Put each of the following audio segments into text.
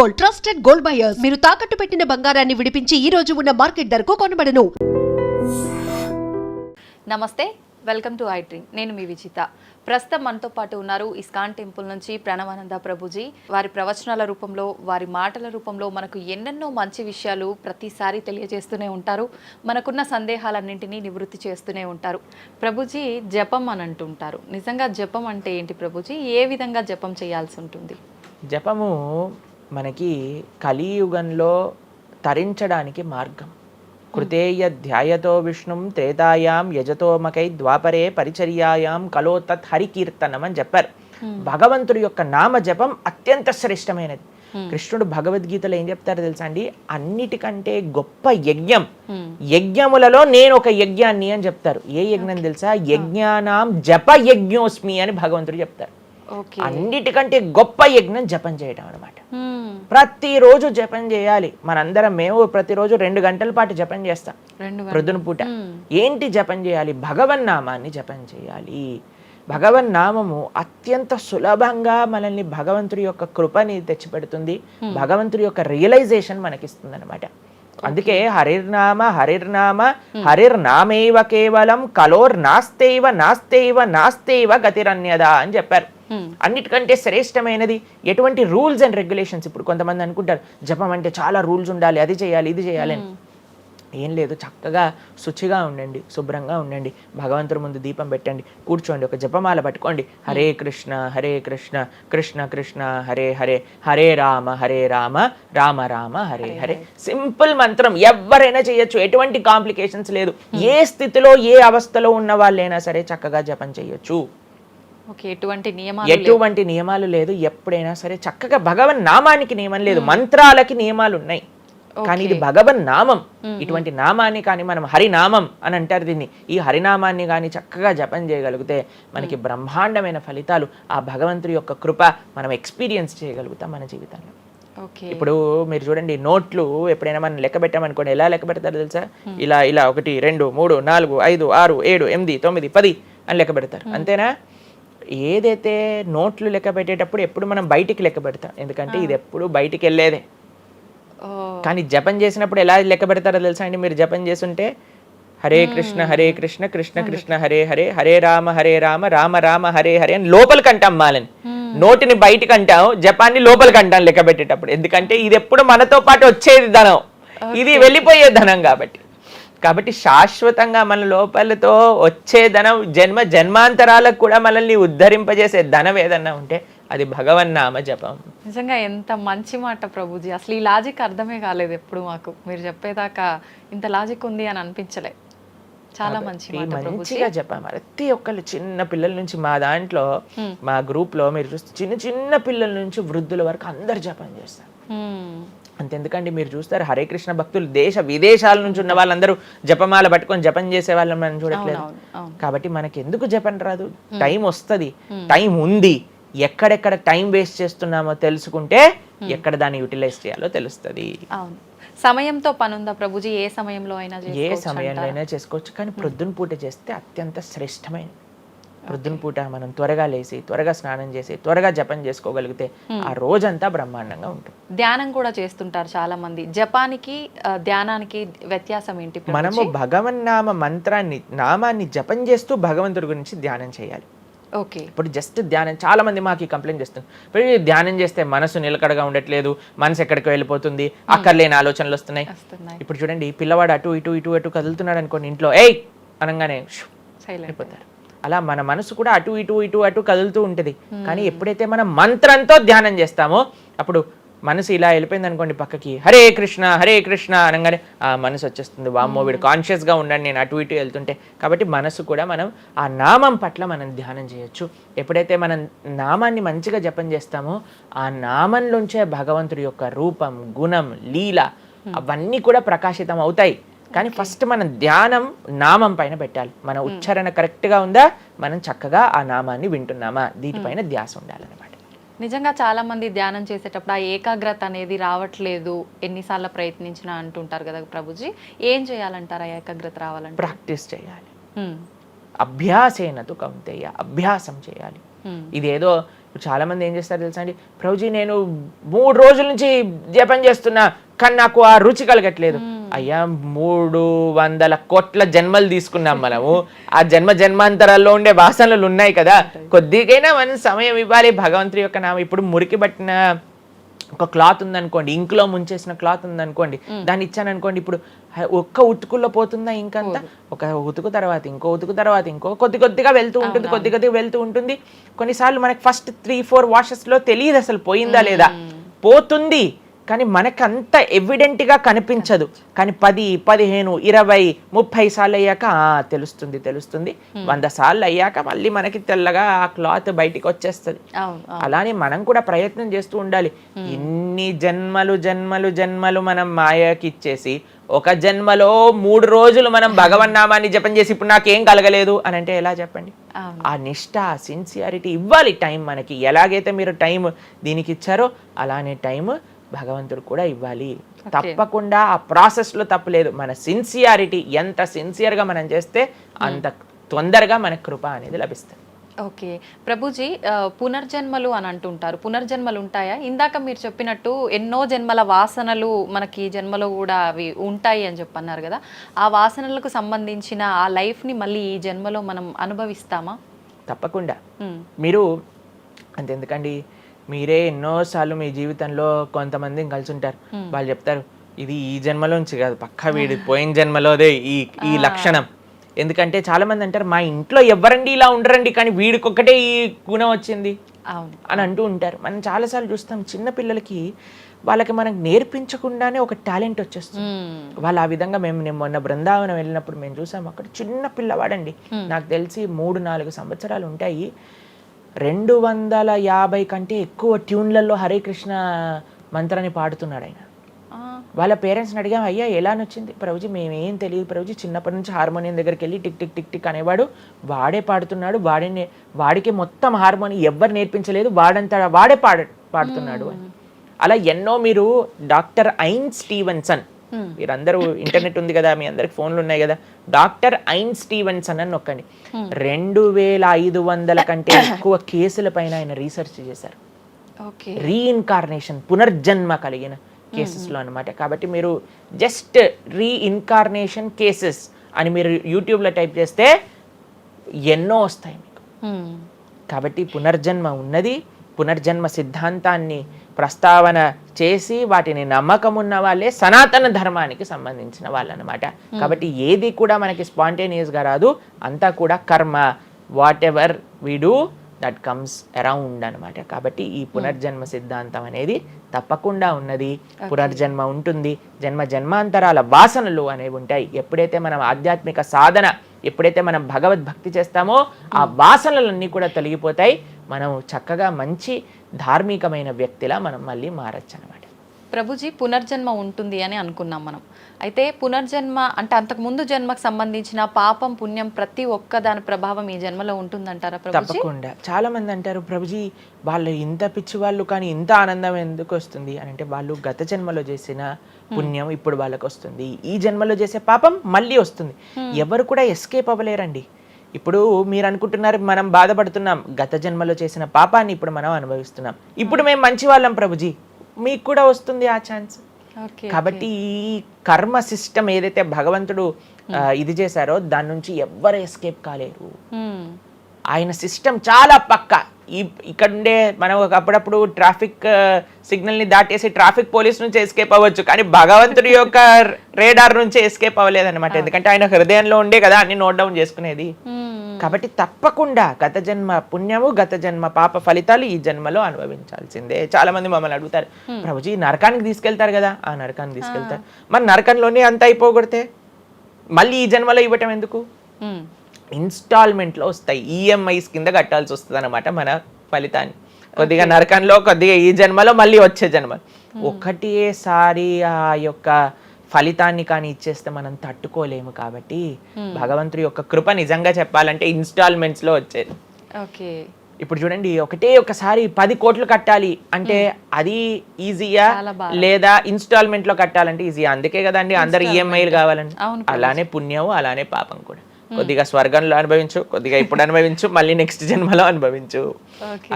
Gold trusted gold buyers. మీరు తాకట్టు పెట్టిన బంగారాన్ని విడిపించి ఈ రోజు ఉన్న మార్కెట్ ధరకు కొనబడను. నమస్తే వెల్కమ్ టు ఐ డ్రీమ్. నేను మీ విజిత. ప్రస్తుతం మనతో పాటు ఉన్నారు ఇస్కాన్ టెంపుల్ నుంచి ప్రణవానంద ప్రభుజీ. వారి ప్రవచనాల రూపంలో వారి మాటల రూపంలో మనకు ఎన్నెన్నో మంచి విషయాలు ప్రతిసారి తెలియజేస్తూనే ఉంటారు. మనకున్న సందేహాలన్నింటినీ నివృత్తి చేస్తూనే ఉంటారు. ప్రభుజీ జపం అని అంటుంటారు. నిజంగా జపం అంటే ఏంటి ప్రభుజీ? ఏ విధంగా జపం చేయాల్సి ఉంటుంది? జపము మనకి కలియుగంలో తరించడానికి మార్గం. కృతేయ ధ్యాయతో విష్ణుం త్రేతాయాం యజతోమకై ద్వాపరే పరిచర్యాయాం కలో తత్ హరికీర్తనం అని చెప్పారు. భగవంతుడి యొక్క నామ జపం అత్యంత శ్రేష్టమైనది. కృష్ణుడు భగవద్గీతలో ఏం చెప్తారో తెలుసా అండి? అన్నిటికంటే గొప్ప యజ్ఞం. యజ్ఞములలో నేను ఒక యజ్ఞాన్ని అని చెప్తారు. ఏ యజ్ఞం తెలుసా? యజ్ఞానాం జప యజ్ఞోస్మి అని భగవంతుడు చెప్తారు. అన్నిటికంటే గొప్ప యజ్ఞం జపం చేయడం అనమాట ప్రతిరోజు జపం చేయాలి. మనందరం మేము ప్రతిరోజు రెండు గంటల పాటు జపం చేస్తాం. ప్రొద్దున పూట. ఏంటి జపం చేయాలి? భగవన్ నామాన్ని జపం చేయాలి. భగవన్ నామము అత్యంత సులభంగా మనల్ని భగవంతుడి యొక్క కృపని తెచ్చిపెడుతుంది. భగవంతుడి యొక్క రియలైజేషన్ మనకిస్తుంది అనమాట అందుకే హరిర్నామ హరిర్నామ హరిర్నామేవ కేవలం కలోర్ నాస్తేవ నాస్తేవ నాస్తేవ గతిరన్యద అని చెప్పారు. అన్నిటికంటే శ్రేష్టమైనది ఎటువంటి రూల్స్ అండ్ రెగ్యులేషన్స్ ఇప్పుడు కొంతమంది అనుకుంటారు జపం అంటే చాలా రూల్స్ ఉండాలి అది చేయాలి ఇది చేయాలి అని. ఏం లేదు చక్కగా శుచిగా ఉండండి శుభ్రంగా ఉండండి భగవంతుడి ముందు దీపం పెట్టండి కూర్చోండి ఒక జపమాల పట్టుకోండి. హరే కృష్ణ హరే కృష్ణ కృష్ణ కృష్ణ హరే హరే హరే రామ హరే రామ రామ రామ హరే హరే సింపుల్ మంత్రం ఎవరైనా చేయొచ్చు ఎటువంటి కాంప్లికేషన్స్ లేదు. ఏ స్థితిలో ఏ అవస్థలో ఉన్న వాళ్ళైనా సరే చక్కగా జపం చేయొచ్చు. ఎటువంటి నియమాలు ఎటువంటి నియమాలు లేదు ఎప్పుడైనా సరే చక్కగా భగవన్ నామానికి నియమం లేదు మంత్రాలకి నియమాలు ఉన్నాయి. కానీ ఇది భగవన్ నామం. ఇటువంటి నామాన్ని కానీ మనం హరినామం అని అంటారు దీన్ని. ఈ హరినామాన్ని కానీ చక్కగా జపం చేయగలిగితే మనకి బ్రహ్మాండమైన ఫలితాలు ఆ భగవంతుడి యొక్క కృప మనం ఎక్స్పీరియన్స్ చేయగలుగుతాం మన జీవితంలో. ఇప్పుడు మీరు చూడండి నోట్లు ఎప్పుడైనా మనం లెక్క పెట్టామనుకోండి ఎలా లెక్క పెడతారు తెలుసా? ఇలా ఇలా ఒకటి రెండు మూడు నాలుగు ఐదు ఆరు ఏడు ఎనిమిది తొమ్మిది పది అని లెక్క పెడతారు. అంతేనా? ఏదైతే నోట్లు లెక్క పెట్టేటప్పుడు ఎప్పుడు మనం బయటికి లెక్క పెడతాం. ఎందుకంటే ఇది ఎప్పుడు బయటికి వెళ్ళేదే. కానీ జపం చేసినప్పుడు ఎలా లెక్క పెడతారో తెలుసా అండి? మీరు జపం చేస్తుంటే హరే కృష్ణ హరే కృష్ణ కృష్ణ కృష్ణ హరే హరే హరే రామ హరే రామ రామ రామ హరే హరే అని లోపలికి అంటాం మాలని. నోటిని బయటికి అంటాం జపాన్ని లోపలికి అంటాం లెక్క పెట్టేటప్పుడు. ఎందుకంటే ఇది ఎప్పుడు మనతో పాటు వచ్చేది ధనం. ఇది వెళ్ళిపోయే ధనం కాబట్టి. కాబట్టి శాశ్వతంగా మన లోపలతో వచ్చే ధనం జన్మ జన్మాంతరాలకు కూడా మనల్ని ఉద్ధరింపజేసే ధనం ఏదన్నా ఉంటే అది భగవన్నామ జపం. నిజంగా ఎంత మంచి మాట ప్రభుజీ. అసలు ఈ లాజిక్ అర్థమే కాలేదు ఎప్పుడు మాకు. మీరు చెప్పేదాకా ఇంత లాజిక్ ఉంది అని అనిపించలే. చాలా మంచి మంచిగా చెప్పాం ప్రతి ఒక్కళ్ళు చిన్న పిల్లల నుంచి మా దాంట్లో మా గ్రూప్లో మీరు చూస్తే చిన్న చిన్న పిల్లల నుంచి వృద్ధుల వరకు అందరు జపం చేస్తారు. అంతెందుకండి మీరు చూస్తారు హరే కృష్ణ భక్తులు దేశ విదేశాల నుంచి ఉన్న వాళ్ళందరూ జపమాల పట్టుకొని జపం చేసే వాళ్ళని మనం చూడట్లేదు. కాబట్టి మనకి ఎందుకు జపం రాదు? టైం వస్తది. టైం ఉంది. ఎక్కడెక్కడ టైం వేస్ట్ చేస్తున్నామో తెలుసుకుంటే ఎక్కడ దాన్ని యూటిలైజ్ చేయాలో తెలుస్తుంది. అవును. సమయంతో పనుందా ప్రభుజీ? ఏ సమయంలో అయినా ఏ సమయంలో అయినా చేసుకోవచ్చు కానీ ప్రొద్దున పూట చేస్తే అత్యంత శ్రేష్టమైనది ప్రొద్దున పూట మనం త్వరగా లేచి త్వరగా స్నానం చేసి త్వరగా జపం చేసుకోగలిగితే ఆ రోజంతా బ్రహ్మాండంగా ఉంటుంది. ధ్యానం కూడా చేస్తుంటారు చాలా మంది జపానికి ధ్యానానికి వ్యత్యాసం ఏంటి? మనము భగవన్నామ మంత్రాన్ని నామాన్ని జపం చేస్తూ భగవంతుడి గురించి ధ్యానం చేయాలి. ఓకే. ఇప్పుడు జస్ట్ ధ్యానం చాలా మంది మాకు ఈ కంప్లైంట్ చేస్తుంది ఇప్పుడు ధ్యానం చేస్తే మనసు నిలకడగా ఉండట్లేదు మనసు ఎక్కడికి వెళ్ళిపోతుంది అక్కర్లేని ఆలోచనలు వస్తున్నాయి. ఇప్పుడు చూడండి పిల్లవాడు అటు ఇటు ఇటు అటు కదులుతున్నాడు అనుకోండి ఇంట్లో ఏయ్! అనగానే అయిపోతారు. అలా మన మనసు కూడా అటు ఇటు ఇటు అటు కదులుతూ ఉంటుంది. కానీ ఎప్పుడైతే మనం మంత్రంతో ధ్యానం చేస్తామో అప్పుడు మనసు ఇలా వెళ్ళిపోయింది అనుకోండి పక్కకి. హరే కృష్ణ హరే కృష్ణ అనగానే ఆ మనసు వచ్చేస్తుంది. వామ్మో వీడు కాన్షియస్గా ఉండండి నేను అటు ఇటు వెళ్తుంటే. కాబట్టి మనసు కూడా మనం ఆ నామం పట్ల మనం ధ్యానం చేయొచ్చు. ఎప్పుడైతే మనం నామాన్ని మంచిగా జపం చేస్తామో ఆ నామంలోంచే భగవంతుడి యొక్క రూపం గుణం లీల అవన్నీ కూడా ప్రకాశితం అవుతాయి. కానీ ఫస్ట్ మనం ధ్యానం నామం పైన పెట్టాలి. మన ఉచ్చారణ correct గా ఉందా? మనం చక్కగా ఆ నామాన్ని వింటున్నామా? దీనిపైన ధ్యాస ఉండాలన్నమాట. నిజంగా చాలా మంది ధ్యానం చేసేటప్పుడు ఆ ఏకాగ్రత అనేది రావట్లేదు. ఎన్నిసార్లు ప్రయత్నించినా అంటుంటారు కదా ప్రభుజీ. ఏం చేయాలంటారు? ఆ ఏకాగ్రత రావాలంటే? ప్రాక్టీస్ చేయాలి. హ్మ్. అభ్యాసేనతు కౌంతేయ అభ్యాసం చేయాలి. ఇదేదో ఇప్పుడు చాలా మంది ఏం చేస్తారు తెలుసా అండి? ప్రభుజీ నేను మూడు రోజుల నుంచి జపం చేస్తున్నా కానీ నాకు ఆ రుచి కలగట్లేదు. అయ్యా మూడు వందల కోట్ల జన్మలు తీసుకున్నాం మనము. ఆ జన్మ జన్మాంతరాల్లో ఉండే వాసనలు ఉన్నాయి కదా. కొద్దిగైనా మనం సమయం ఇవ్వాలి. భగవంతుడి యొక్క నామం ఇప్పుడు మురికి పట్టిన ఒక క్లాత్ ఉందనుకోండి ఇంకులో ముంచేసిన క్లాత్ ఉందనుకోండి దాన్ని ఇచ్చాను అనుకోండి ఇప్పుడు ఒక్క ఉతుకుల్లో పోతుందా ఇంకంతా? ఒక ఉతుకు తర్వాత ఇంకో ఉతుకు తర్వాత ఇంకో కొద్ది కొద్దిగా వెళ్తూ ఉంటుంది కొద్ది కొద్దిగా వెళ్తూ ఉంటుంది. కొన్నిసార్లు మనకి ఫస్ట్ త్రీ ఫోర్ వాషెస్లో తెలియదు అసలు పోయిందా లేదా? పోతుంది. కానీ మనకు అంత ఎవిడెంట్గా కనిపించదు. కానీ పది పదిహేను ఇరవై ముప్పై సార్లు అయ్యాక "ఆ, తెలుస్తుంది తెలుస్తుంది. వంద సార్లు అయ్యాక మళ్ళీ మనకి తెల్లగా ఆ క్లాత్ బయటికి వచ్చేస్తుంది. అలానే మనం కూడా ప్రయత్నం చేస్తూ ఉండాలి. ఇన్ని జన్మలు జన్మలు జన్మలు మనం మాయకి ఇచ్చేసి ఒక జన్మలో మూడు రోజులు మనం భగవన్నామాన్ని జపం చేసి ఇప్పుడు నాకేం కలగలేదు అని అంటే ఎలా చెప్పండి? ఆ నిష్ట సిన్సియారిటీ ఇవ్వాలి టైం మనకి. ఎలాగైతే మీరు టైం దీనికి ఇచ్చారో అలానే టైం భగవంతుడు కూడా ఇవ్వాలి. తప్పకుండా ఆ ప్రాసెస్లో తప్పులేదు మన సిన్సియారిటీ ఎంత సిన్సియర్గా మనం చేస్తే అంత తొందరగా మనకు కృప అనేది లభిస్తుంది. ఓకే. ప్రభుజీ పునర్జన్మలు అని అంటుంటారు. పునర్జన్మలు ఉంటాయా? ఇందాక మీరు చెప్పినట్టు ఎన్నో జన్మల వాసనలు మనకి జన్మలో కూడా అవి ఉంటాయి అని చెప్పి అన్నారు కదా. ఆ వాసనలకు సంబంధించిన ఆ లైఫ్ని మళ్ళీ ఈ జన్మలో మనం అనుభవిస్తామా? తప్పకుండా. మీరు అంతెందుకండి? మీరే ఎన్నోసార్లు మీ జీవితంలో కొంతమందిని కలిసి ఉంటారు వాళ్ళు చెప్తారు ఇది ఈ జన్మలోంచి కాదు పక్కా వీడి పోయిన జన్మలోదే ఈ ఈ లక్షణం. ఎందుకంటే చాలా మంది అంటారు మా ఇంట్లో ఎవరండి ఇలా ఉండరండి కానీ వీడికొక్కటే ఈ గుణం వచ్చింది. అని అంటూ ఉంటారు. మనం చాలాసార్లు చూస్తాం చిన్న పిల్లలకి వాళ్ళకి మనకు నేర్పించకుండానే ఒక టాలెంట్ వచ్చేస్తుంది. వాళ్ళు ఆ విధంగా మేము నేను మొన్న బృందావనం వెళ్ళినప్పుడు మేము చూసాం అక్కడ చిన్న పిల్లవాడండి. నాకు తెలిసి మూడు నాలుగు సంవత్సరాలు ఉంటాయి. రెండు వందల యాభై కంటే ఎక్కువ ట్యూన్లలో హరే కృష్ణ మంత్రాన్ని పాడుతున్నాడు ఆయన. వాళ్ళ పేరెంట్స్ని అడిగాం అయ్యా ఎలా నచ్చింది? ప్రభుజీ మేమేం తెలియదు ప్రభుజీ చిన్నప్పటి నుంచి హార్మోనియం దగ్గరికి వెళ్ళి టిక్ టిక్ టిక్ టిక్ అనేవాడు. వాడే పాడుతున్నాడు వాడే వాడికి మొత్తం హార్మోనియం ఎవ్వరు నేర్పించలేదు వాడంతా వాడే పాడ పాడుతున్నాడు. అని అలా ఎన్నో మీరు డాక్టర్ ఐన్ స్టీవెన్సన్ మీరందరూ ఇంటర్నెట్ ఉంది కదా మీ అందరికి ఫోన్లు ఉన్నాయి కదా డాక్టర్ ఐన్ స్టీవెన్సన్ అని నొక్కండి. రెండు వేల ఐదు వందల కంటే ఎక్కువ కేసుల పైన ఆయన రీసెర్చ్ చేశారు. రీఇన్కార్నేషన్ పునర్జన్మ కలిగిన కేసెస్లో అన్నమాట. కాబట్టి మీరు జస్ట్ రీఇన్కార్నేషన్ కేసెస్ అని మీరు యూట్యూబ్లో టైప్ చేస్తే ఎన్నో వస్తాయి మీకు. కాబట్టి పునర్జన్మ ఉన్నది పునర్జన్మ సిద్ధాంతాన్ని ప్రస్తావన చేసి వాటిని నమ్మకం ఉన్న వాళ్ళే సనాతన ధర్మానికి సంబంధించిన వాళ్ళు అనమాట కాబట్టి ఏది కూడా మనకి స్పాంటేనియస్గా రాదు అంతా కూడా కర్మ whatever we do that comes around అనమాట కాబట్టి ఈ పునర్జన్మ సిద్ధాంతం అనేది తప్పకుండా ఉన్నది. పునర్జన్మ ఉంటుంది. జన్మ జన్మాంతరాల వాసనలు అనేవి ఉంటాయి. ఎప్పుడైతే మనం ఆధ్యాత్మిక సాధన ఎప్పుడైతే మనం భగవద్భక్తి చేస్తామో ఆ వాసనలన్నీ కూడా తొలగిపోతాయి. మనం చక్కగా మంచి ధార్మికమైన వ్యక్తిలా మనం మళ్ళీ మారచ్చు అనమాట ప్రభుజీ పునర్జన్మ ఉంటుంది అని అనుకున్నాం మనం. అయితే పునర్జన్మ అంటే అంతకు ముందు జన్మకు సంబంధించిన పాపం పుణ్యం ప్రతి ఒక్క దాని ప్రభావం ఈ జన్మలో ఉంటుందంటారా తప్పకుండా. చాలా మంది అంటారు ప్రభుజీ వాళ్ళు ఇంత పిచ్చి వాళ్ళు కానీ ఇంత ఆనందం ఎందుకు వస్తుంది? అని అంటే వాళ్ళు గత జన్మలో చేసిన పుణ్యం ఇప్పుడు వాళ్ళకి వస్తుంది. ఈ జన్మలో చేసే పాపం మళ్ళీ వస్తుంది. ఎవరు కూడా ఎస్కేప్ అవ్వలేరండి. ఇప్పుడు మీరు అనుకుంటున్నారు మనం బాధపడుతున్నాం గత జన్మలో చేసిన పాపాన్ని ఇప్పుడు మనం అనుభవిస్తున్నాం. ఇప్పుడు మేము మంచి వాళ్ళం ప్రభుజీ. మీకు కూడా వస్తుంది ఆ ఛాన్స్. కాబట్టి ఈ కర్మ సిస్టమ్ ఏదైతే భగవంతుడు ఇది చేశారో దాని నుంచి ఎవ్వరు ఎస్కేప్ కాలేరు. ఆయన సిస్టమ్ చాలా పక్క. ఈ ఇక్కడ ఉండే మనం ఒక అప్పుడప్పుడు ట్రాఫిక్ సిగ్నల్ని దాటేసి ట్రాఫిక్ పోలీస్ నుంచి ఎస్కేప్ అవ్వచ్చు. కానీ భగవంతుడి యొక్క రేడార్ నుంచి ఎస్కేప్ అవ్వలేదన్నమాట. ఎందుకంటే ఆయన హృదయంలో ఉండే కదా అన్ని నోట్ డౌన్ చేసుకునేది. కాబట్టి తప్పకుండా గత జన్మ పుణ్యము గత జన్మ పాప ఫలితాలు ఈ జన్మలో అనుభవించాల్సిందే. చాలా మంది మమ్మల్ని అడుగుతారు ప్రభుజీ నరకానికి తీసుకెళ్తారు కదా? ఆ నరకానికి తీసుకెళ్తారు. మరి నరకంలోనే అంత అయిపోగొడితే మళ్ళీ ఈ జన్మలో ఇవ్వటం ఎందుకు? ఇన్స్టాల్మెంట్లో వస్తాయి. ఈఎంఐస్ కింద కట్టాల్సి వస్తుంది అనమాట మన ఫలితాన్ని. కొద్దిగా నరకంలో కొద్దిగా ఈ జన్మలో మళ్ళీ వచ్చే జన్మ. ఒకటేసారి ఆ యొక్క ఫలితాన్ని కానీ ఇచ్చేస్తే మనం తట్టుకోలేము కాబట్టి భగవంతుడి యొక్క కృప నిజంగా చెప్పాలంటే ఇన్స్టాల్మెంట్స్లో వచ్చేది. ఓకే. ఇప్పుడు చూడండి ఒకటే ఒకసారి పది కోట్లు కట్టాలి అంటే అది ఈజీయా. లేదా ఇన్స్టాల్మెంట్లో కట్టాలంటే ఈజీ అందుకే కదండి అందరు ఈఎంఐలు కావాలండి. అవును అలానే పుణ్యం అలానే పాపం కూడా. కొద్దిగా స్వర్గంలో అనుభవించు కొద్దిగా ఇప్పుడు అనుభవించు మళ్ళీ నెక్స్ట్ జన్మలో అనుభవించు.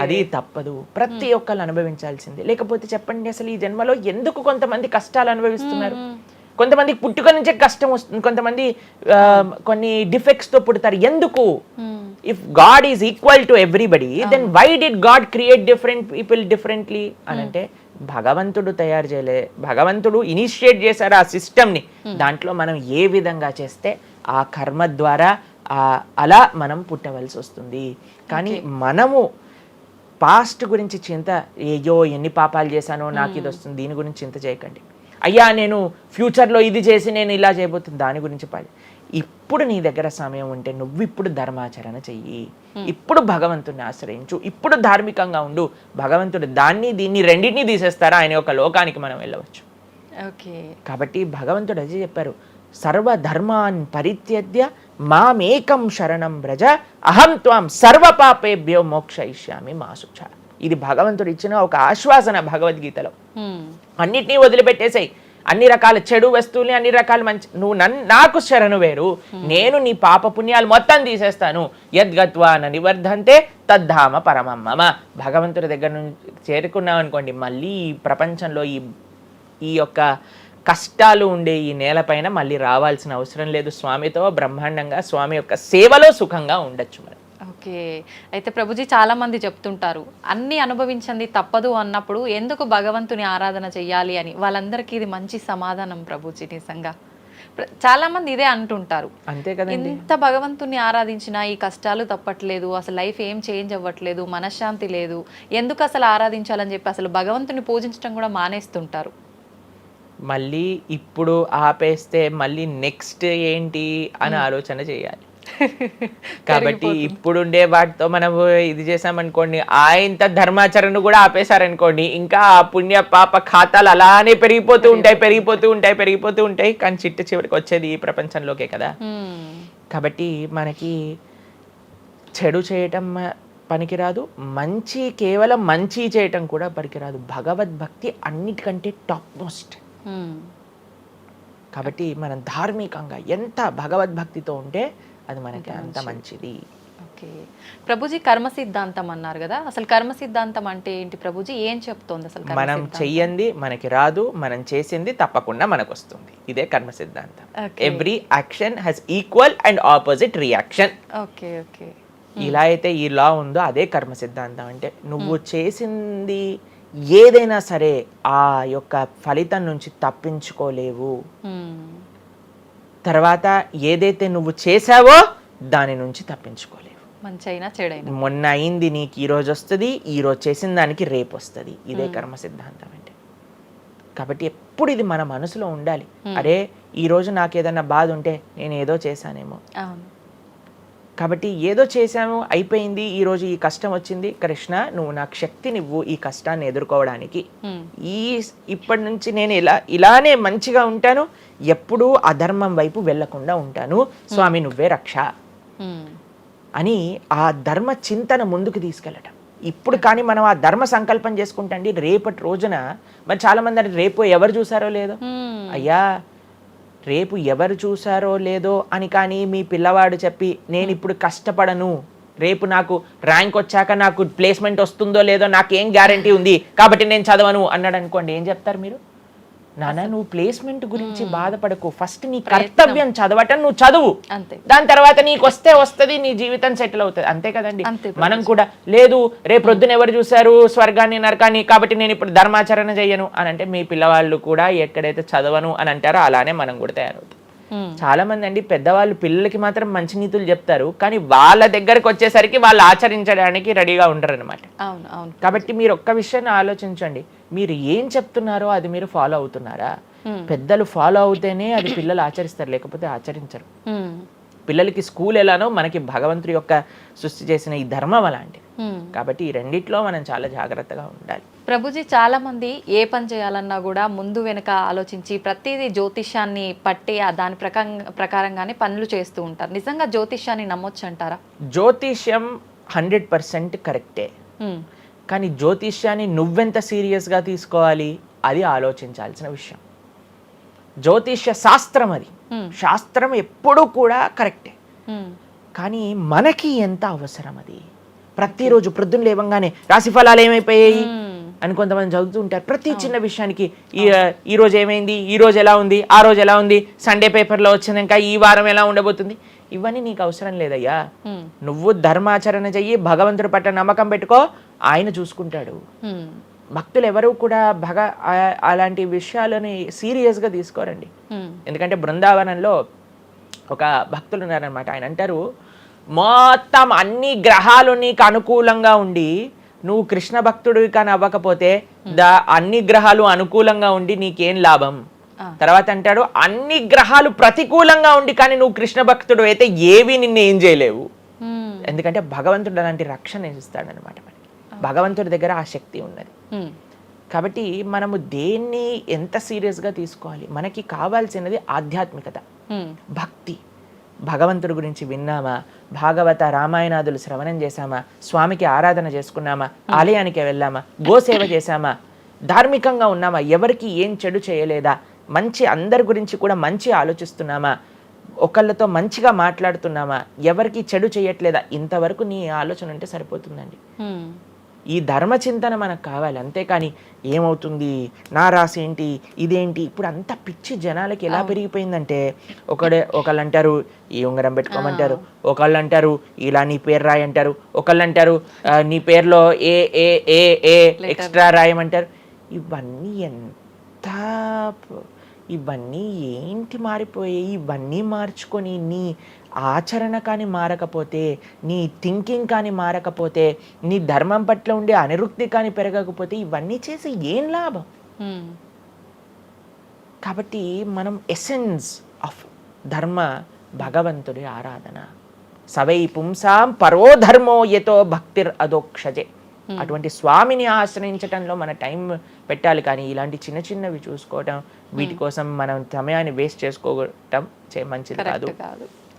అది తప్పదు. ప్రతి ఒక్కళ్ళు అనుభవించాల్సిందే. లేకపోతే చెప్పండి అసలు ఈ జన్మలో ఎందుకు కొంతమంది కష్టాలు అనుభవిస్తున్నారు? కొంతమందికి పుట్టుక నుంచే కష్టం వస్తుంది కొంతమంది కొన్ని డిఫెక్ట్స్తో పుడతారు. ఎందుకు? If God is equal to everybody then why did God create different people differently అని అంటే భగవంతుడు తయారు చేయలే భగవంతుడు ఇనిషియేట్ చేశారు ఆ system ని దాంట్లో మనం ఏ విధంగా చేస్తే ఆ కర్మ ద్వారా ఆ అలా మనం పుట్టవలసి వస్తుంది. కానీ మనము పాస్ట్ గురించి చింత అయ్యో ఎన్ని పాపాలు చేశానో నాకు ఇది వస్తుంది దీని గురించి చింత చేయకండి. అయ్యా నేను ఫ్యూచర్లో ఇది చేసి నేను ఇలా చేయబోతుంది దాని గురించి పాలి ఇప్పుడు నీ దగ్గర సమయం ఉంటే నువ్వు ఇప్పుడు ధర్మాచరణ చెయ్యి. ఇప్పుడు భగవంతుని ఆశ్రయించు. ఇప్పుడు ధార్మికంగా ఉండు. భగవంతుడు దాన్ని దీన్ని రెండింటినీ తీసేస్తారా? ఆయన యొక్క లోకానికి మనం వెళ్ళవచ్చు. ఓకే. కాబట్టి భగవంతుడు అదే చెప్పారు. సర్వధర్మాన్ పరిత్యజ్య మామేకం శరణం వ్రజ అహం త్వాం సర్వ పాపేభ్యో మోక్షయిష్యామి మా శుచ ఇది భగవంతుడు ఇచ్చిన ఒక ఆశ్వాసన భగవద్గీతలో. అన్నిటినీ వదిలిపెట్టేసాయి. అన్ని రకాల చెడు వస్తువుల్ని అన్ని రకాల మంచి నువ్వు నన్ను నాకు శరణు వేరు. నేను నీ పాప పుణ్యాలు మొత్తం తీసేస్తాను. యద్గత్వా న నివర్ధంతే తద్ధామ పరమమ్మ భగవంతుడి దగ్గర నుంచి చేరుకున్నాం అనుకోండి మళ్ళీ ఈ ప్రపంచంలో ఈ ఈ యొక్క కష్టాలు ఉండే ఈ నేలపైన మళ్ళీ రావాల్సిన అవసరం లేదు. స్వామితో బ్రహ్మాండంగా స్వామి యొక్క సేవలో సుఖంగా ఉండొచ్చు మరి ఓకే అయితే ప్రభుజీ చాలా మంది చెప్తుంటారు అన్ని అనుభవించండి తప్పదు అన్నప్పుడు ఎందుకు భగవంతుని ఆరాధన చెయ్యాలి? అని. వాళ్ళందరికీ ఇది మంచి సమాధానం ప్రభుజీ నిజంగా. చాలా మంది ఇదే అంటుంటారు. అంతే కదండి. ఎంత భగవంతుని ఆరాధించినా ఈ కష్టాలు తప్పట్లేదు అసలు లైఫ్ ఏం చేంజ్ అవ్వట్లేదు మనశ్శాంతి లేదు ఎందుకు అసలు ఆరాధించాలని చెప్పి అసలు భగవంతుని పూజించడం కూడా మానేస్తుంటారు. మళ్ళీ ఇప్పుడు ఆపేస్తే మళ్ళీ నెక్స్ట్ ఏంటి అని ఆలోచన చేయాలి. కాబట్టి ఇప్పుడుండే వాటితో మనం ఇది చేసామనుకోండి ఆయంత ధర్మాచరణ కూడా ఆపేశారనుకోండి ఇంకా ఆ పుణ్య పాప ఖాతాలు అలానే పెరిగిపోతూ ఉంటాయి పెరిగిపోతూ ఉంటాయి పెరిగిపోతూ ఉంటాయి కానీ చిట్ట చివరికి వచ్చేది ఈ ప్రపంచంలోకే కదా. కాబట్టి మనకి చెడు చేయటం పనికిరాదు మంచి కేవలం మంచి చేయటం కూడా పనికిరాదు. భగవద్భక్తి అన్నిటికంటే టాప్ మోస్ట్. కాబట్టి మనం ధార్మికంగా ఎంత భగవద్భక్తితో ఉంటే అది మనకి అంత మంచిది. ఓకే. ప్రభుజీ కర్మ సిద్ధాంతం అన్నారు కదా అసలు కర్మ సిద్ధాంతం అంటే ఏంటి ప్రభుజీ? ఏం చెప్తోంది అసలు మనం? చెయ్యంది మనకి రాదు మనం చేసింది తప్పకుండా మనకు వస్తుంది ఇదే కర్మ సిద్ధాంతం. Every action has equal and opposite reaction okay okay. ఇలా అయితే ఈ లా ఉందో అదే కర్మ సిద్ధాంతం అంటే నువ్వు చేసింది ఏదైనా సరే ఆ యొక్క ఫలితం నుంచి తప్పించుకోలేవు. తర్వాత ఏదైతే నువ్వు చేసావో దాని నుంచి తప్పించుకోలేవు. మంచి అయినా చెడైనా. మొన్న అయింది నీకు ఈ రోజు వస్తుంది ఈ రోజు చేసిన దానికి రేపు వస్తుంది. ఇదే కర్మ సిద్ధాంతం అంటే. కాబట్టి ఎప్పుడు ఇది మన మనసులో ఉండాలి. అరే ఈ రోజు నాకు ఏదైనా బాధ ఉంటే నేను ఏదో చేశానేమో. కాబట్టి ఏదో చేశాము అయిపోయింది ఈ రోజు ఈ కష్టం వచ్చింది. కృష్ణ నువ్వు నాకు శక్తినివ్వు ఈ కష్టాన్ని ఎదుర్కోవడానికి. ఈ ఇప్పటి నుంచి నేను ఇలా ఇలానే మంచిగా ఉంటాను. ఎప్పుడూ అధర్మం వైపు వెళ్ళకుండా ఉంటాను. స్వామి నువ్వే రక్ష. అని ఆ ధర్మ చింతన ముందుకు తీసుకెళ్ళటం. ఇప్పుడు కానీ మనం ఆ ధర్మ సంకల్పం చేసుకుంటండి రేపటి రోజున మరి చాలా మంది రేపు ఎవరు చూసారో లేదో. అయ్యా రేపు ఎవరు చూసారో లేదో అని కానీ మీ పిల్లవాడు చెప్పి నేను ఇప్పుడు కష్టపడను. రేపు నాకు ర్యాంక్ వచ్చాక నాకు ప్లేస్మెంట్ వస్తుందో లేదో నాకేం గ్యారంటీ ఉంది కాబట్టి నేను చదవను అన్నాడు అనుకోండి. ఏం చెప్తారు మీరు? నాన్న నువ్వు ప్లేస్మెంట్ గురించి బాధపడకు. ఫస్ట్ నీ కర్తవ్యం చదవటం నువ్వు చదువు. అంతే. దాని తర్వాత నీకు వస్తే వస్తుంది నీ జీవితం సెటిల్ అవుతుంది. అంతే కదండి. మనం కూడా లేదు రేపు ప్రొద్దున ఎవరు చూశారు? స్వర్గాన్ని నరకాన్ని కాబట్టి నేను ఇప్పుడు ధర్మాచరణ చెయ్యను అని అంటే మీ పిల్లవాళ్ళు కూడా ఎక్కడైతే చదవను అని అంటారో అలానే మనం కూడా తయారవుతాం. హ్మ్. చాలా మంది అండి పెద్దవాళ్ళు పిల్లలకి మాత్రం మంచి నీతులు చెప్తారు కానీ వాళ్ళ దగ్గరకు వచ్చేసరికి వాళ్ళు ఆచరించడానికి రెడీగా ఉంటారు అనమాట కాబట్టి మీరు ఒక్క విషయాన్ని ఆలోచించండి. మీరు ఏం చెప్తున్నారో అది మీరు ఫాలో అవుతున్నారా? Hmm. పెద్దలు ఫాలో అవుతేనే అది పిల్లలు ఆచరిస్తారు లేకపోతే ఆచరించరు. హ్మ్. పిల్లలకి స్కూల్ ఎలానో మనకి భగవంతుడి యొక్క సృష్టి చేసిన ఈ ధర్మం అలాంటిది. కాబట్టి ఈ రెండిట్లో మనం చాలా జాగ్రత్తగా ఉండాలి. ప్రభుజీ చాలా మంది ఏ పని చేయాలన్నా కూడా ముందు వెనుక ఆలోచించి ప్రతిదీ జ్యోతిష్యాన్ని పట్టి ఆ దాని ప్రకారం ప్రకారంగానే పనులు చేస్తూ ఉంటారు. నిజంగా జ్యోతిష్యాన్ని నమ్మొచ్చు అంటారా జ్యోతిష్యం హండ్రెడ్ పర్సెంట్ కరెక్టే. కానీ జ్యోతిష్యాన్ని నువ్వెంత సీరియస్గా తీసుకోవాలి? అది ఆలోచించాల్సిన విషయం. జ్యోతిష్య శాస్త్రం అది. శాస్త్రం ఎప్పుడూ కూడా కరెక్టే. కానీ మనకి ఎంత అవసరం అది? ప్రతిరోజు ప్రొద్దున లేవంగానే రాశి ఫలాలు ఏమైపోయాయి? అని కొంతమంది చదువుతూ ఉంటారు. ప్రతి చిన్న విషయానికి ఈ రోజు ఏమైంది? ఈ రోజు ఎలా ఉంది? ఆ రోజు ఎలా ఉంది? సండే పేపర్లో వచ్చింది ఇంకా ఈ వారం ఎలా ఉండబోతుంది? ఇవన్నీ నీకు అవసరం లేదయ్యా. నువ్వు ధర్మాచరణ చెయ్యి భగవంతుడి పట్ల నమ్మకం పెట్టుకో ఆయన చూసుకుంటాడు. భక్తులు ఎవరు కూడా భగ అలాంటి విషయాలని సీరియస్గా తీసుకోరండి. ఎందుకంటే బృందావనంలో ఒక భక్తులు ఉన్నారనమాట ఆయన అంటారు మొత్తం అన్ని గ్రహాలు నీకు అనుకూలంగా ఉండి నువ్వు కృష్ణ భక్తుడివి కానీ అవ్వకపోతే దా అన్ని గ్రహాలు అనుకూలంగా ఉండి నీకేం లాభం. తర్వాత అంటాడు అన్ని గ్రహాలు ప్రతికూలంగా ఉండి కానీ నువ్వు కృష్ణ భక్తుడు అయితే ఏవి నిన్ను ఏం చేయలేవు. ఎందుకంటే భగవంతుడు అలాంటి రక్షణ ఇస్తాడనమాట మనకి. భగవంతుడి దగ్గర ఆ శక్తి ఉన్నది. కాబట్టి మనము దేన్ని ఎంత సీరియస్గా తీసుకోవాలి? మనకి కావాల్సినది ఆధ్యాత్మికత. భక్తి. భగవంతుడి గురించి విన్నామా? భాగవత రామాయణాదులు శ్రవణం చేశామా? స్వామికి ఆరాధన చేసుకున్నామా? ఆలయానికి వెళ్ళామా? గోసేవ చేశామా? ధార్మికంగా ఉన్నామా? ఎవరికి ఏం చెడు చేయలేదా? మంచి అందరి గురించి కూడా మంచి ఆలోచిస్తున్నామా? ఒకళ్ళతో మంచిగా మాట్లాడుతున్నామా? ఎవరికి చెడు చేయట్లేదా? ఇంతవరకు నీ ఆలోచన ఉంటే సరిపోతుందండి. ఈ ధర్మచింతన మనకు కావాలి. అంతేకాని ఏమవుతుంది? నా రాసి ఏంటి? ఇదేంటి? ఇప్పుడు అంత పిచ్చి జనాలకి ఎలా పెరిగిపోయిందంటే ఒకడే ఒకళ్ళు అంటారు ఈ ఉంగరం పెట్టుకోమంటారు. ఒకళ్ళు అంటారు ఇలా నీ పేరు రాయి అంటారు. ఒకళ్ళు అంటారు "ఆ, నీ పేరులో ఏ ఏ ఏ ఏ ఎక్స్ట్రా రాయమంటారు. ఇవన్నీ ఎంత ఇవన్నీ ఏంటి మారిపోయాయి? ఇవన్నీ మార్చుకొని నీ ఆచరణ కానీ మారకపోతే నీ థింకింగ్ కానీ మారకపోతే నీ ధర్మం పట్ల ఉండే అనిరుక్తి కానీ పెరగకపోతే ఇవన్నీ చేసి ఏం లాభం? కాబట్టి మనం ఎసెన్స్ ఆఫ్ ధర్మ భగవంతుడి ఆరాధన. సవై పుంసాం పరో ధర్మో యతో భక్తిర్ అదోక్షజే అటువంటి స్వామిని ఆశ్రయించటంలో మన టైం పెట్టాలి. కానీ ఇలాంటి చిన్న చిన్నవి చూసుకోవటం వీటి కోసం మనం సమయాన్ని వేస్ట్ చేసుకోవటం చే- మంచిది కాదు.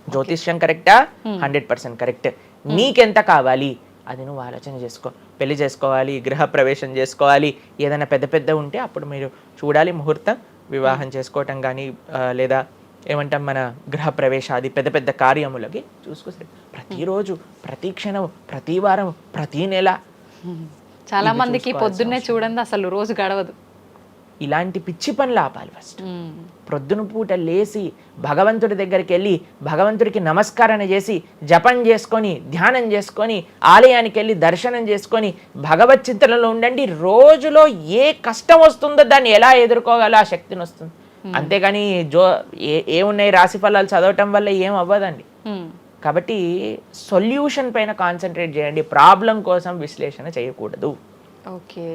జ్యోతిష్యం కరెక్టా? Hundred percent correct. నీకెంత కావాలి? అది నువ్వు ఆలోచన చేసుకో. పెళ్ళి చేసుకోవాలి గృహ ప్రవేశం చేసుకోవాలి ఏదైనా పెద్ద పెద్ద ఉంటే అప్పుడు మీరు చూడాలి ముహూర్తం వివాహం చేసుకోవటం కానీ లేదా ఏమంటాం మన గృహ ప్రవేశాది పెద్ద పెద్ద కార్యములకి చూసుకో ప్రతిరోజు ప్రతి క్షణం ప్రతి వారం ప్రతి నెల. చాలా మందికి పొద్దున్నే చూడండి అసలు రోజు గడవదు. ఇలాంటి పిచ్చి పనులు ఆపాలి ఫస్ట్ ప్రొద్దున పూట లేచి భగవంతుడి దగ్గరికి వెళ్ళి భగవంతుడికి నమస్కారం చేసి జపం చేసుకొని ధ్యానం చేసుకొని ఆలయానికి వెళ్ళి దర్శనం చేసుకొని భగవత్ చింతనలో ఉండండి. రోజులో ఏ కష్టం వస్తుందో దాన్ని ఎలా ఎదుర్కోగలో ఆ శక్తిని వస్తుంది. అంతేగాని జో ఏ ఏమున్నాయి రాశి ఫలాలు చదవటం వల్ల ఏం అవ్వదండి. కాబట్టి సొల్యూషన్ పైన కాన్సన్ట్రేట్ చేయండి. ప్రాబ్లం కోసం విశ్లేషణ చేయకూడదు. ఓకే.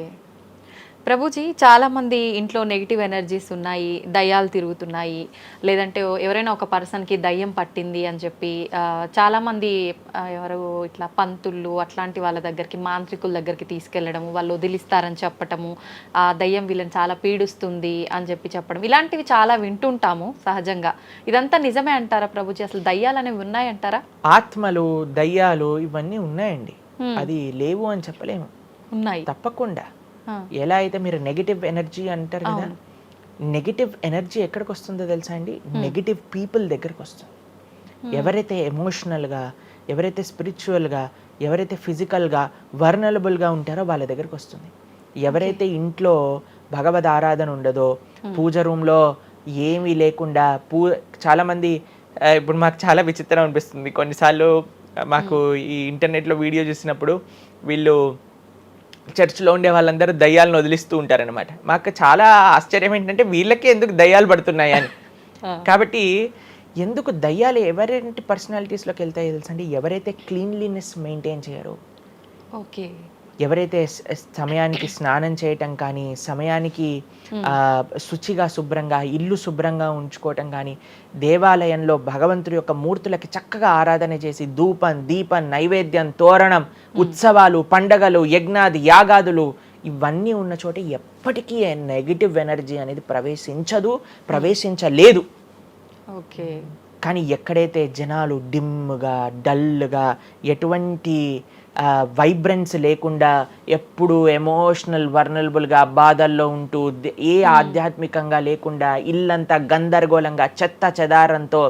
ప్రభుజీ చాలా మంది ఇంట్లో నెగిటివ్ ఎనర్జీస్ ఉన్నాయి దయ్యాలు తిరుగుతున్నాయి. లేదంటే ఎవరైనా ఒక పర్సన్కి దయ్యం పట్టింది అని చెప్పి ఆ, చాలా మంది ఆ, ఎవరు ఇట్లా పంతుళ్ళు అట్లాంటి వాళ్ళ దగ్గరికి మాంత్రికుల దగ్గరికి తీసుకెళ్ళడము వాళ్ళు వదిలిస్తారని చెప్పటము ఆ దయ్యం వీళ్ళని చాలా పీడిస్తుంది అని చెప్పి చెప్పడం ఇలాంటివి చాలా వింటుంటాము సహజంగా. ఇదంతా నిజమే అంటారా ప్రభుజీ? అసలు దయ్యాలు అనేవి ఉన్నాయంటారా ఆత్మలు దయ్యాలు ఇవన్నీ ఉన్నాయండి. అది లేవు అని చెప్పలేము. ఉన్నాయి. తప్పకుండా. ఎలా అయితే మీరు నెగిటివ్ ఎనర్జీ అంటారు కదా నెగిటివ్ ఎనర్జీ ఎక్కడికి వస్తుందో తెలుసా అండి? నెగిటివ్ పీపుల్ దగ్గరికి వస్తుంది. ఎవరైతే ఎమోషనల్గా ఎవరైతే స్పిరిచువల్గా ఎవరైతే ఫిజికల్గా వర్నలబుల్గా ఉంటారో వాళ్ళ దగ్గరికి వస్తుంది. ఎవరైతే ఇంట్లో భగవద్ ఆరాధన ఉండదో పూజ రూమ్లో ఏమీ లేకుండా పూ చాలామంది ఇప్పుడు మాకు చాలా విచిత్రం అనిపిస్తుంది. కొన్నిసార్లు మాకు ఈ ఇంటర్నెట్లో వీడియో చూసినప్పుడు వీళ్ళు చర్చిలో ఉండే వాళ్ళందరూ దయ్యాలను వదిలిస్తూ ఉంటారనమాట మాకు చాలా ఆశ్చర్యం ఏంటంటే వీళ్ళకే ఎందుకు దయ్యాలు పడుతున్నాయి అని కాబట్టి ఎందుకు దయ్యాలు ఎవరింటి పర్సనాలిటీస్లోకి వెళ్తాయో తెలుసండి ఎవరైతే క్లీన్లీనెస్ మెయింటైన్ చేయరో. ఓకే. ఎవరైతే సమయానికి స్నానం చేయటం కానీ సమయానికి శుచిగా శుభ్రంగా ఇల్లు శుభ్రంగా ఉంచుకోవటం కానీ దేవాలయంలో భగవంతుడి యొక్క మూర్తులకి చక్కగా ఆరాధన చేసి ధూపం దీపం నైవేద్యం తోరణం ఉత్సవాలు పండగలు యజ్ఞాది యాగాదులు ఇవన్నీ ఉన్న చోట ఎప్పటికీ నెగిటివ్ ఎనర్జీ అనేది ప్రవేశించదు ప్రవేశించలేదు. ఓకే. కానీ ఎక్కడైతే జనాలు డిమ్గా డల్గా ఎటువంటి వైబ్రెన్స్ లేకుండా ఎప్పుడు ఎమోషనల్ వర్నలబుల్గా బాధల్లో ఉంటూ ఏ ఆధ్యాత్మికంగా లేకుండా ఇల్లంతా గందరగోళంగా చెత్త చెదారంతో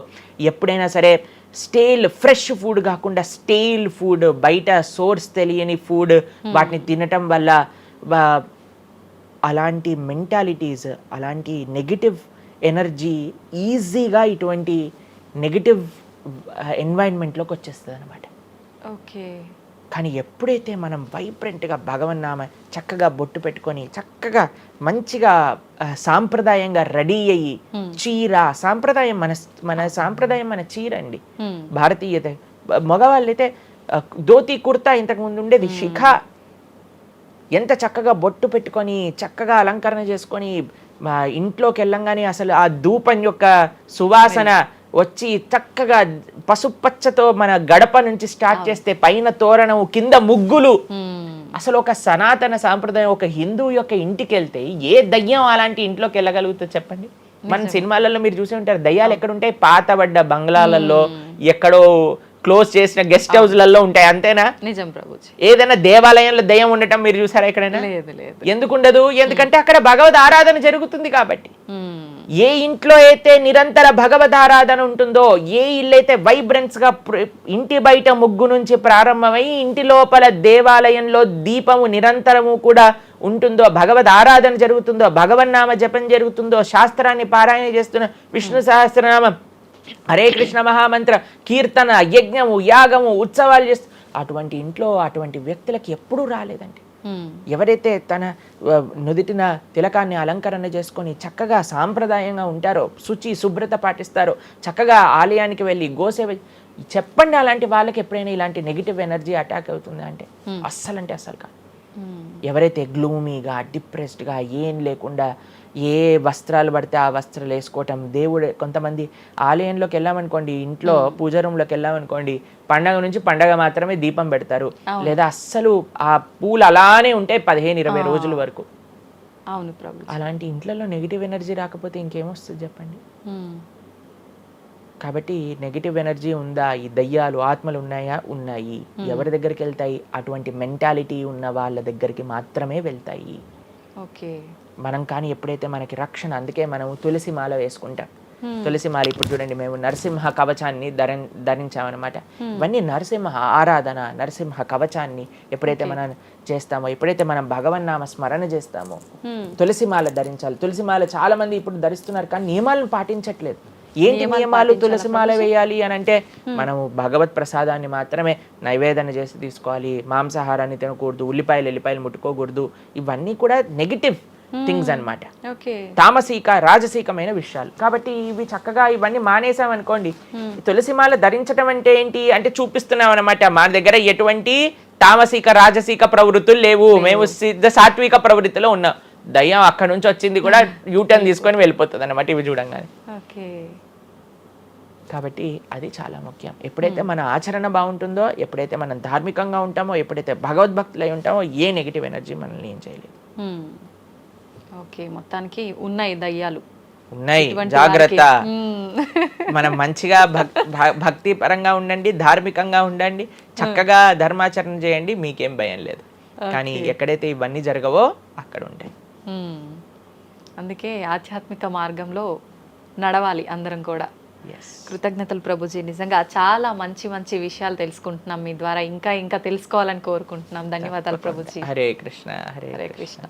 ఎప్పుడైనా సరే స్టేల్ ఫ్రెష్ ఫుడ్ కాకుండా స్టేల్ ఫుడ్ బయట సోర్స్ తెలియని ఫుడ్ వాటిని తినటం వల్ల అలాంటి మెంటాలిటీస్ అలాంటి నెగిటివ్ ఎనర్జీ ఈజీగా ఇటువంటి నెగిటివ్ ఎన్వైరన్మెంట్లోకి వచ్చేస్తుంది అనమాట ఓకే కానీ ఎప్పుడైతే మనం వైబ్రెంట్గా భగవన్నామ చక్కగా బొట్టు పెట్టుకొని చక్కగా మంచిగా సాంప్రదాయంగా రెడీ అయ్యి చీర సాంప్రదాయం మన మన సాంప్రదాయం మన చీర అండి. భారతీయత మగవాళ్ళైతే ధోతి కుర్తా ఇంతకు ముందు ఉండేది శిఖ. ఎంత చక్కగా బొట్టు పెట్టుకొని చక్కగా అలంకరణ చేసుకొని ఇంట్లోకి వెళ్ళంగానే అసలు ఆ ధూపం యొక్క సువాసన వచ్చి చక్కగా పసుపచ్చతో మన గడప నుంచి స్టార్ట్ చేస్తే పైన తోరణం కింద ముగ్గులు. అసలు ఒక సనాతన సాంప్రదాయం ఒక హిందూ యొక్క ఇంటికి వెళ్తే ఏ దయ్యం అలాంటి ఇంట్లోకి వెళ్ళగలుగుతుంది చెప్పండి? మన సినిమాలలో మీరు చూసి ఉంటారు దయ్యాలు ఎక్కడ ఉంటాయి పాతబడ్డ బంగ్లాలలో ఎక్కడో క్లోజ్ చేసిన గెస్ట్ హౌస్లలో ఉంటాయి అంతేనా? నిజం ప్రభుజీ. ఏదైనా దేవాలయంలో దయ్యం ఉండటం మీరు చూసారా ఎక్కడైనా? లేదు లేదు. ఎందుకు ఉండదు ఎందుకంటే అక్కడ భగవద్ ఆరాధన జరుగుతుంది కాబట్టి. ఏ ఇంట్లో అయితే నిరంతర భగవద్ ఆరాధన ఉంటుందో ఏ ఇల్లు అయితే వైబ్రెన్స్గా ప్ర- ఇంటి బయట ముగ్గు నుంచి ప్రారంభమై ఇంటి లోపల దేవాలయంలో దీపము నిరంతరము కూడా ఉంటుందో భగవద్ ఆరాధన జరుగుతుందో భగవన్నామ జపం జరుగుతుందో శాస్త్రాన్ని పారాయణ చేస్తున్న విష్ణు సహస్రనామం హరే కృష్ణ మహామంత్ర కీర్తన యజ్ఞము యాగము ఉత్సవాలు చేస్తూ అటువంటి ఇంట్లో అటువంటి వ్యక్తులకు ఎప్పుడూ రాలేదండి. ఎవరైతే తన నుదిటిన తిలకాన్ని అలంకరణ చేసుకొని చక్కగా సాంప్రదాయంగా ఉంటారో శుచి శుభ్రత పాటిస్తారో చక్కగా ఆలయానికి వెళ్ళి గోసేవ చెప్పండి అలాంటి వాళ్ళకి ఎప్పుడైనా ఇలాంటి నెగిటివ్ ఎనర్జీ అటాక్ అవుతుందా అంటే? అస్సలు అంటే అస్సలు కాదు. మ్మ్. ఎవరైతే గ్లూమీగా డిప్రెస్డ్గా ఏం లేకుండా ఏ వస్త్రాలు పడితే ఆ వస్త్రాలు వేసుకోవటం దేవుడు కొంతమంది ఆలయంలోకి వెళ్ళామనుకోండి ఇంట్లో పూజ రూమ్లోకి వెళ్ళామనుకోండి పండగ నుంచి పండగ మాత్రమే దీపం పెడతారు. లేదా అస్సలు ఆ పూలు అలానే ఉంటాయి పదిహేను ఇరవై రోజుల వరకు. అవును అలాంటి ఇంట్లలో నెగిటివ్ ఎనర్జీ రాకపోతే ఇంకేమొస్తుంది చెప్పండి. కాబట్టి నెగిటివ్ ఎనర్జీ ఉందా? ఈ దయ్యాలు ఆత్మలు ఉన్నాయా? ఉన్నాయి. ఎవరి దగ్గరికి వెళ్తాయి? అటువంటి మెంటాలిటీ ఉన్న వాళ్ళ దగ్గరికి మాత్రమే వెళ్తాయి. ఓకే. మనం కానీ ఎప్పుడైతే మనకి రక్షణ అందుకే మనం తులసి మాల వేసుకుంటాం. తులసి మాల ఇప్పుడు చూడండి మేము నరసింహ కవచాన్ని ధర ధరించామన్నమాట. ఇవన్నీ నరసింహ ఆరాధన నరసింహ కవచాన్ని ఎప్పుడైతే మనం చేస్తామో ఎప్పుడైతే మనం భగవన్నామ స్మరణ చేస్తామో. తులసి మాల ధరించాలి. తులసి మాల చాలా మంది ఇప్పుడు ధరిస్తున్నారు కానీ నియమాలను పాటించట్లేదు. ఏంటి నియమాలు తులసి మాల వేయాలి అని అంటే మనము భగవత్ ప్రసాదాన్ని మాత్రమే నైవేదన చేసి తీసుకోవాలి మాంసాహారాన్ని తినకూడదు ఉల్లిపాయలు ఎల్లిపాయలు ముట్టుకోకూడదు ఇవన్నీ కూడా నెగిటివ్ థింగ్స్ అన్నమాట. ఓకే. తామసీక రాజసీకమైన విషయాలు. కాబట్టి ఇవి చక్కగా ఇవన్నీ మానేసాం అనుకోండి తులసిమాల ధరించడం అంటే ఏంటి అంటే చూపిస్తున్నాం అనమాట మన దగ్గర ఎటువంటి తామసీక రాజసీక ప్రవృత్తులు లేవు. మేము సిద్ధ సాత్విక ప్రవృత్తిలో ఉన్నాం. దయ్యం అక్కడ నుంచి వచ్చింది కూడా యూటర్న్ తీసుకొని వెళ్ళిపోతుంది అనమాట ఇవి చూడంగానే. ఓకే. కాబట్టి అది చాలా ముఖ్యం. ఎప్పుడైతే మన ఆచరణ బాగుంటుందో ఎప్పుడైతే మనం ధార్మికంగా ఉంటామో ఎప్పుడైతే భగవద్భక్తులై ఉంటామో ఏ నెగిటివ్ ఎనర్జీ మనల్ని ఏం చేయలేదు. మ్మ్. ఓకే మొత్తానికి ఉన్నాయి దయ్యాలు. ఉన్నాయి. జాగ్రత్త. మనం మంచిగా భక్తి పరంగా ఉండండి ధార్మికంగా ఉండండి చక్కగా ధర్మాచరణ చేయండి మీకేం భయం లేదు. కానీ ఎక్కడైతే ఇవన్నీ జరగవో అక్కడ ఉంటాయి. అందుకే ఆధ్యాత్మిక మార్గంలో నడవాలి అందరం కూడా. కృతజ్ఞతలు ప్రభుజీ. నిజంగా చాలా మంచి మంచి విషయాలు తెలుసుకుంటున్నాం మీ ద్వారా. ఇంకా ఇంకా తెలుసుకోవాలని కోరుకుంటున్నాం. ధన్యవాదాలు ప్రభుజీ. హరే కృష్ణ హరే కృష్ణ.